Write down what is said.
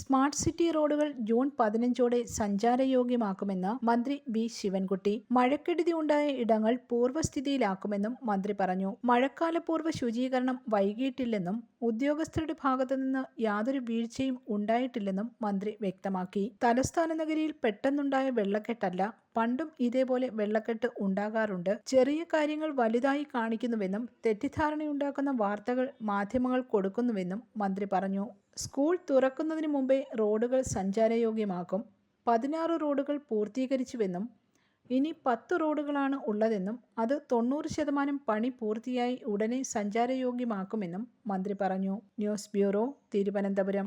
Smart city റോഡുകൾ June പതിനഞ്ചോടെ സഞ്ചാരയോഗ്യമാക്കുമെന്ന് മന്ത്രി വി ശിവൻകുട്ടി. മഴക്കെടുതി ഉണ്ടായ ഇടങ്ങൾ പൂർവസ്ഥിതിയിലാക്കുമെന്നും മന്ത്രി പറഞ്ഞു. മഴക്കാലപൂർവ ശുചീകരണം വൈകിയിട്ടില്ലെന്നും ഉദ്യോഗസ്ഥരുടെ ഭാഗത്തുനിന്ന് യാതൊരു വീഴ്ചയും ഉണ്ടായിട്ടില്ലെന്നും മന്ത്രി വ്യക്തമാക്കി. തലസ്ഥാന നഗരിയിൽ പെട്ടെന്നുണ്ടായ വെള്ളക്കെട്ടല്ല പണ്ടും ഇതേപോലെ വെള്ളക്കെട്ട് ഉണ്ടാകാറുണ്ട്. ചെറിയ കാര്യങ്ങൾ വലുതായി കാണിക്കുന്നുവെന്നും തെറ്റിദ്ധാരണയുണ്ടാക്കുന്ന വാർത്തകൾ മാധ്യമങ്ങൾ കൊടുക്കുന്നുവെന്നും മന്ത്രി പറഞ്ഞു. സ്കൂൾ തുറക്കുന്നതിന് മുമ്പേ റോഡുകൾ സഞ്ചാരയോഗ്യമാക്കും. പതിനാറ് റോഡുകൾ പൂർത്തീകരിച്ചുവെന്നും ഇനി പത്ത് റോഡുകളാണ് ഉള്ളതെന്നും അത് തൊണ്ണൂറ് ശതമാനം പണി പൂർത്തിയായി ഉടനെ സഞ്ചാരയോഗ്യമാക്കുമെന്നും മന്ത്രി പറഞ്ഞു. News bureau Thiruvananthapuram.